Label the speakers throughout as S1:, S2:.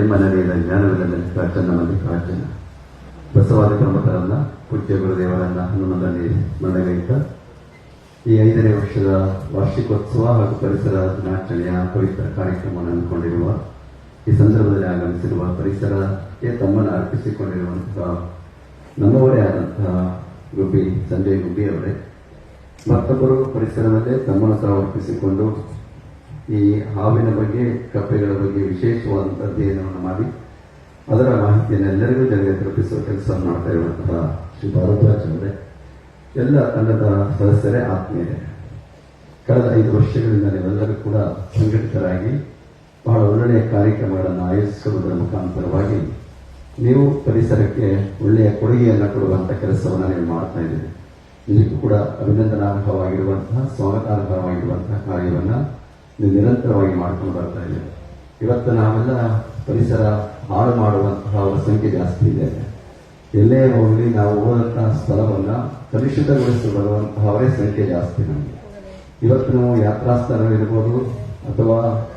S1: ನಿಮ್ಮ ನೆಲೆಯಿಂದ ಜ್ಞಾನವಿಲ್ಲದ ಚಂದ ಮಲ್ಲಿಕಾರ್ಜುನ ಬಸವಾದ ಪ್ರಮುಖರನ್ನ, ಪೂಜ್ಯ ಗುರುದೇವರನ್ನ ಹನುಮನಲ್ಲಿ ಮನಗೈತ ಈ ಐದನೇ ವರ್ಷದ ವಾರ್ಷಿಕೋತ್ಸವ ಹಾಗೂ ಪರಿಸರ ದಿನಾಚರಣೆಯ ಪವಿತ್ರ ಕಾರ್ಯಕ್ರಮವನ್ನು ಹಮ್ಮಿಕೊಂಡಿರುವ ಈ ಸಂದರ್ಭದಲ್ಲಿ ಆಗಮಿಸಿರುವ ಪರಿಸರಕ್ಕೆ ತಮ್ಮನ್ನು ಅರ್ಪಿಸಿಕೊಂಡಿರುವಂತಹ ನಮ್ಮವರೇ ಆದಂತಹ ಗುಬ್ಬಿ, ಸಂಜಯ್ ಗುಬ್ಬಿ ಅವರೇ ಮತ್ತೊಬ್ಬರು ಪರಿಸರದಲ್ಲೇ ತಮ್ಮನ್ನು ಸಹ ಅರ್ಪಿಸಿಕೊಂಡು ಈ ಹಾವಿನ ಬಗ್ಗೆ, ಕಪ್ಪೆಗಳ ಬಗ್ಗೆ ವಿಶೇಷವಾದಂಥ ಅಧ್ಯಯನವನ್ನು ಮಾಡಿ, ಅದರ ಮಾಹಿತಿಯನ್ನು ಎಲ್ಲರಿಗೂ ಜನರಿಗೆ ತಲುಪಿಸುವ ಕೆಲಸ ಮಾಡ್ತಾ ಇರುವಂತಹ ಶ್ರೀ ಭಾರದ್ವಾಜ್ ಅವರೇ ಎಲ್ಲ ತಂಡದ ಸದಸ್ಯರೇ ಆತ್ಮೀಯರೇ. ಕಳೆದ ಐದು ವರ್ಷಗಳಿಂದ ನೀವೆಲ್ಲರೂ ಕೂಡ ಸಂಘಟಿತರಾಗಿ ಬಹಳ ಒಳ್ಳೆಯ ಕಾರ್ಯಕ್ರಮಗಳನ್ನು ಆಯೋಜಿಸುವುದರ ಮುಖಾಂತರವಾಗಿ ನೀವು ಪರಿಸರಕ್ಕೆ ಒಳ್ಳೆಯ ಕೊಡುಗೆಯನ್ನು ಕೊಡುವಂತಹ ಕೆಲಸವನ್ನು ನೀವು ಮಾಡ್ತಾ ಇದ್ದೀರಿ. ನಿಜಕ್ಕೂ ಕೂಡ ಅಭಿನಂದನಾರ್ಹವಾಗಿರುವಂತಹ, ಸ್ವಾಗತಾರ್ಹವಾಗಿರುವಂತಹ ಕಾರ್ಯವನ್ನ ನಿರಂತರವಾಗಿ ಮಾಡ್ಕೊಂಡು ಬರ್ತಾ ಇದೆ. ಇವತ್ತು ನಾವೆಲ್ಲ ಪರಿಸರ ಹಾಳು ಮಾಡುವಂತಹ ಸಂಖ್ಯೆ ಜಾಸ್ತಿ ಇದೆ. ಎಲ್ಲೇ ಹೋಗಲಿ ನಾವು ಹೋದಂತಹ ಸ್ಥಳವನ್ನ ಕಲುಷಿತಗೊಳಿಸಿ ಬರುವಂತಹ ಸಂಖ್ಯೆ ಜಾಸ್ತಿ ನಮಗೆ. ಇವತ್ತು ನಾವು ಯಾತ್ರಾ ಸ್ಥಳಗಳಿರ್ಬೋದು ಅಥವಾ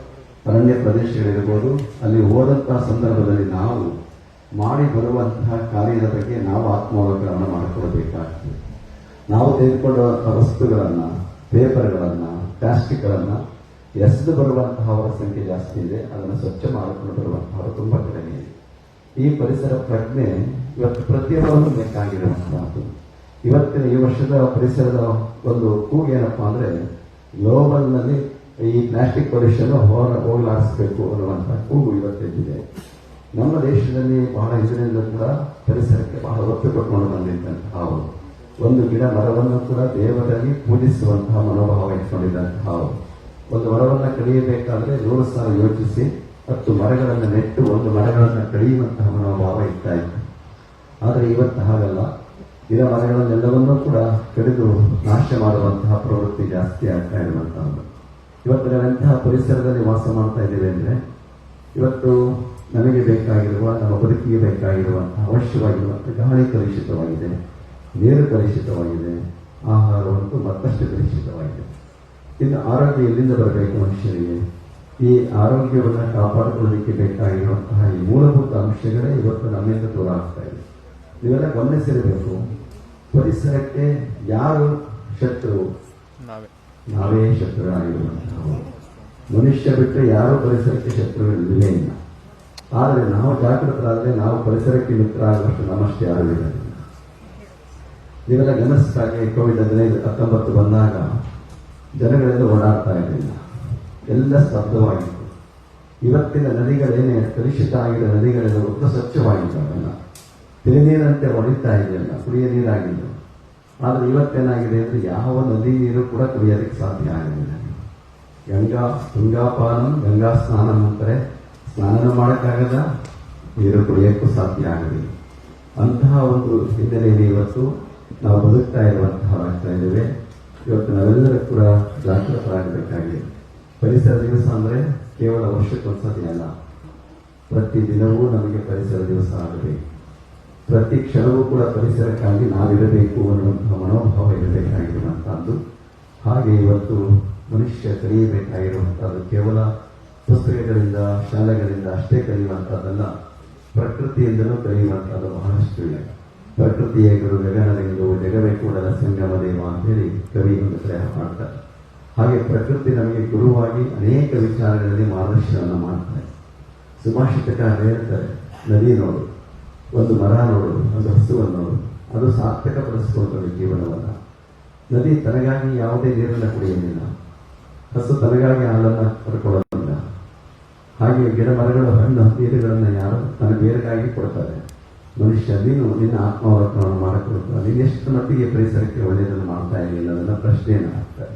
S1: ಅರಣ್ಯ ಪ್ರದೇಶಗಳಿರ್ಬೋದು, ಅಲ್ಲಿ ಹೋದಂತಹ ಸಂದರ್ಭದಲ್ಲಿ ನಾವು ಮಾಡಿ ಬರುವಂತಹ ಕಾರ್ಯದ ಬಗ್ಗೆ ನಾವು ಆತ್ಮಾವಲೋಕನ ಮಾಡಿಕೊಳ್ಳಬೇಕಾಗ್ತದೆ ನಾವು ತೆಗೆದುಕೊಂಡಂತಹ ವಸ್ತುಗಳನ್ನು ಪೇಪರ್ಗಳನ್ನು ಪ್ಲಾಸ್ಟಿಕ್ಗಳನ್ನ ಎಸೆದು ಬರುವಂತಹ ಅವರ ಸಂಖ್ಯೆ ಜಾಸ್ತಿ ಇದೆ, ಅದನ್ನು ಸ್ವಚ್ಛ ಮಾಡಿಕೊಂಡು ಬರುವಂತಹವರು ತುಂಬಾ ಕಡಿಮೆ ಇದೆ. ಈ ಪರಿಸರ ಪ್ರಜ್ಞೆ ಇವತ್ತು ಪ್ರತಿಯೊಬ್ಬರನ್ನು ಬೇಕಾಗಿರುವಂತಹದ್ದು ಇವತ್ತಿನ ಈ ವರ್ಷದ ಪರಿಸರದ ಒಂದು ಕೂಗು ಏನಪ್ಪಾ ಅಂದ್ರೆ ಗ್ಲೋಬಲ್ನಲ್ಲಿ ಈ ಪ್ಲಾಸ್ಟಿಕ್ ಪೊಲ್ಯೂಷನ್ ಹೋರ ಹೋಗಲಾಡಿಸಬೇಕು ಅನ್ನುವಂತಹ ಕೂಗು ಇವತ್ತಿದೆ ನಮ್ಮ ದೇಶದಲ್ಲಿ ಬಹಳ ಹಿಂದಿನಿಂದ ಕೂಡ ಪರಿಸರಕ್ಕೆ ಬಹಳ ಒತ್ತು ಕೊಟ್ಕೊಂಡು ಬಂದಿದ್ದಂತಹ ಅವರು. ಒಂದು ಗಿಡ ಮರವನ್ನು ಕೂಡ ದೇವರಲ್ಲಿ ಪೂಜಿಸುವಂತಹ ಮನೋಭಾವ ಇಟ್ಕೊಂಡಿದ್ದಂತಹ ಅವರು. ಒಂದು ಮರವನ್ನು ಕಡಿಯಬೇಕಾದ್ರೆ ನೂರು ಸಾವಿರ ಯೋಚಿಸಿ, ಹತ್ತು ಮರಗಳನ್ನು ನೆಟ್ಟು ಒಂದು ಮರಗಳನ್ನು ಕಡಿಯುವಂತಹ ಮನೋಭಾವ ಇರ್ತಾ ಇತ್ತು. ಆದರೆ ಇವತ್ತು ಹಾಗಲ್ಲ. ಗಿಡ ಮರಗಳನ್ನೆಲ್ಲವನ್ನೂ ಕೂಡ ಕಡಿದು ನಾಶ ಮಾಡುವಂತಹ ಪ್ರವೃತ್ತಿ ಜಾಸ್ತಿ ಆಗ್ತಾ ಇರುವಂತಹದ್ದು. ಇವತ್ತು ನಾವೆಂತಹ ಪರಿಸರದಲ್ಲಿ ವಾಸ ಮಾಡ್ತಾ ಇದ್ದೇವೆ ಅಂದರೆ, ಇವತ್ತು ನಮಗೆ ಬೇಕಾಗಿರುವ, ನಮ್ಮ ಬದುಕಿಗೆ ಬೇಕಾಗಿರುವಂತಹ ಅವಶ್ಯವಾಗಿರುವಂತಹ ಗಾಳಿ ಕಲುಷಿತವಾಗಿದೆ, ನೀರು ಕಲುಷಿತವಾಗಿದೆ, ಆಹಾರವಂತೂ ಮತ್ತಷ್ಟು ಕಲುಷಿತವಾಗಿದೆ. ಇನ್ನು ಆರೋಗ್ಯ ಎಲ್ಲಿಂದ ಬರಬೇಕು ಮನುಷ್ಯರಿಗೆ? ಈ ಆರೋಗ್ಯವನ್ನು ಕಾಪಾಡಿಕೊಳ್ಳಲಿಕ್ಕೆ ಬೇಕಾಗಿರುವಂತಹ ಈ ಮೂಲಭೂತ ಅಂಶಗಳೇ ಇವತ್ತು ನಮ್ಮಿಂದ ದೂರ ಆಗ್ತಾ ಇದೆ. ನೀವೆಲ್ಲ ಗಮನಿಸಿರಬೇಕು ಪರಿಸರಕ್ಕೆ ಯಾರು ಶತ್ರು?
S2: ನಾವೇ.
S1: ಶತ್ರುಗಳಾಗಿರುವಂತಹ ಮನುಷ್ಯ ಬಿಟ್ಟರೆ ಯಾರು ಪರಿಸರಕ್ಕೆ ಶತ್ರುಗಳು ಇಲ್ಲ. ಆದರೆ ನಾವು ಜಾಗೃತರಾದರೆ ನಾವು ಪರಿಸರಕ್ಕೆ ಮಿತ್ರ ಆಗುವಷ್ಟು ನಮಸ್ತೆ ಯಾರು ಇರೋದಿಲ್ಲ. ನೀವೆಲ್ಲ ಗಮನಿಸಿದಾಗೆ ಕೋವಿಡ್ ಹದಿನೈದು ಹತ್ತೊಂಬತ್ತು ಬಂದಾಗ ಜನಗಳೆಲ್ಲ ಓಡಾಡ್ತಾ ಇರಲಿಲ್ಲ. ಎಲ್ಲ ಸ್ತಬ್ಧವಾಗಿತ್ತು. ಇವತ್ತಿನ ನದಿಗಳೇನೇ ಕಲುಷಿತ ಆಗಿದ್ದ ನದಿಗಳೆಲ್ಲ ಉತ್ತ ಸ್ವಚ್ಛವಾಗಿದ್ದಾವೆಲ್ಲ ತಿಳಿನೀರಂತೆ ಹೊಡಿತಾ ಇದೆಯಲ್ಲ, ಕುಡಿಯ ನೀರಾಗಿದ್ದು ಆದರೆ ಇವತ್ತೇನಾಗಿದೆ ಅಂದರೆ ಯಾವ ನದಿ ನೀರು ಕೂಡ ಕುಡಿಯೋದಕ್ಕೆ ಸಾಧ್ಯ ಆಗಲಿಲ್ಲ. ಗಂಗಾ ಗಂಗಾಪಾನಂ ಗಂಗಾ ಸ್ನಾನ ಅಂತಾರೆ. ಸ್ನಾನ ಮಾಡೋಕ್ಕಾಗದ ನೀರು ಕುಡಿಯೋಕ್ಕೂ ಸಾಧ್ಯ ಆಗಲಿಲ್ಲ. ಅಂತಹ ಒಂದು ಹಿನ್ನೆಲೆಯಲ್ಲಿ ಇವತ್ತು ನಾವು ಬದುಕ್ತಾ ಇರುವಂತಹ ಆಗ್ತಾ ಇದ್ದೇವೆ ಇವತ್ತು ನಾವೆಲ್ಲರೂ ಕೂಡ ಜಾಗೃತರಾಗಬೇಕಾಗಿದೆ ಪರಿಸರ ದಿವಸ ಅಂದ್ರೆ ಕೇವಲ ವರ್ಷಕ್ಕೊಂದ್ಸತಿ ಅಲ್ಲ. ಪ್ರತಿ ದಿನವೂ ನಮಗೆ ಪರಿಸರ ದಿವಸ ಆಗಬೇಕು ಪ್ರತಿ ಕ್ಷಣವೂ ಕೂಡ ಪರಿಸರಕ್ಕಾಗಿ ನಾವಿರಬೇಕು ಅನ್ನುವಂತಹ ಮನೋಭಾವ ಇರಬೇಕಾಗಿರುವಂತಹದ್ದು ಹಾಗೆ ಇವತ್ತು ಮನುಷ್ಯ ಕಲಿಯಬೇಕಾಗಿರುವಂತಹದ್ದು ಕೇವಲ ಪುಸ್ತಕಗಳಿಂದ, ಶಾಲೆಗಳಿಂದ ಅಷ್ಟೇ ಕಲಿಯುವಂತಹದ್ದಲ್ಲ. ಪ್ರಕೃತಿಯಿಂದಲೂ ಕಲಿಯುವಂತಹದ್ದು ಬಹಳಷ್ಟು ಇದೆ. ಪ್ರಕೃತಿಯ ಗುರು ಗಗನದಿಂದು ಜಗವೇ ಕೂಡಲ ಸಂಗಮ ದೇವ ಅಂತ ಹೇಳಿ ಕವಿ ಒಂದು ಪ್ರಯಾಣ ಮಾಡ್ತಾರೆ. ಹಾಗೆ ಪ್ರಕೃತಿ ನಮಗೆ ಗುರುವಾಗಿ ಅನೇಕ ವಿಚಾರಗಳಲ್ಲಿ ಮಾರ್ಗದರ್ಶನವನ್ನು ಮಾಡ್ತಾರೆ. ಸುಭಾಷಿತಕಾರ ಹೇಳ್ತಾರೆ, ನದಿ ನೋಡು, ಒಂದು ಮರ ನೋಡು, ಒಂದು ಹಸುವನ್ನು ನೋಡು, ಅದು ಸಾರ್ಥಕಪಡಿಸಿಕೊಳ್ಳುತ್ತದೆ ಜೀವನವನ್ನು ನದಿ ತನಗಾಗಿ ಯಾವುದೇ ನೀರನ್ನು ಕುಡಿಯುವುದಿಲ್ಲ. ಹಸು ತನಗಾಗಿ ಹಾಲನ್ನು ಪಡ್ಕೊಳ್ಳೋದಿಲ್ಲ ಹಾಗೆ ಗಿಡ ಮರಗಳು ಹಣ್ಣು, ನೀರುಗಳನ್ನು ಯಾರು ತನ್ನ ಬೇರೆಗಾಗಿ ಕೊಡ್ತಾರೆ. ಮನುಷ್ಯ ನೀನು ನಿನ್ನ ಆತ್ಮಾವರ್ತವನ್ನು ಮಾಡಕ್ಕೆ ಹೋಗ್ತಾ ನೀನು ಎಷ್ಟು ಮಟ್ಟಿಗೆ ಪರಿಸರಕ್ಕೆ ಒಳ್ಳೆಯದನ್ನು ಮಾಡ್ತಾ ಇರಲಿಲ್ಲ ಅನ್ನೋ ಪ್ರಶ್ನೆಯನ್ನು ಹಾಕ್ತಾರೆ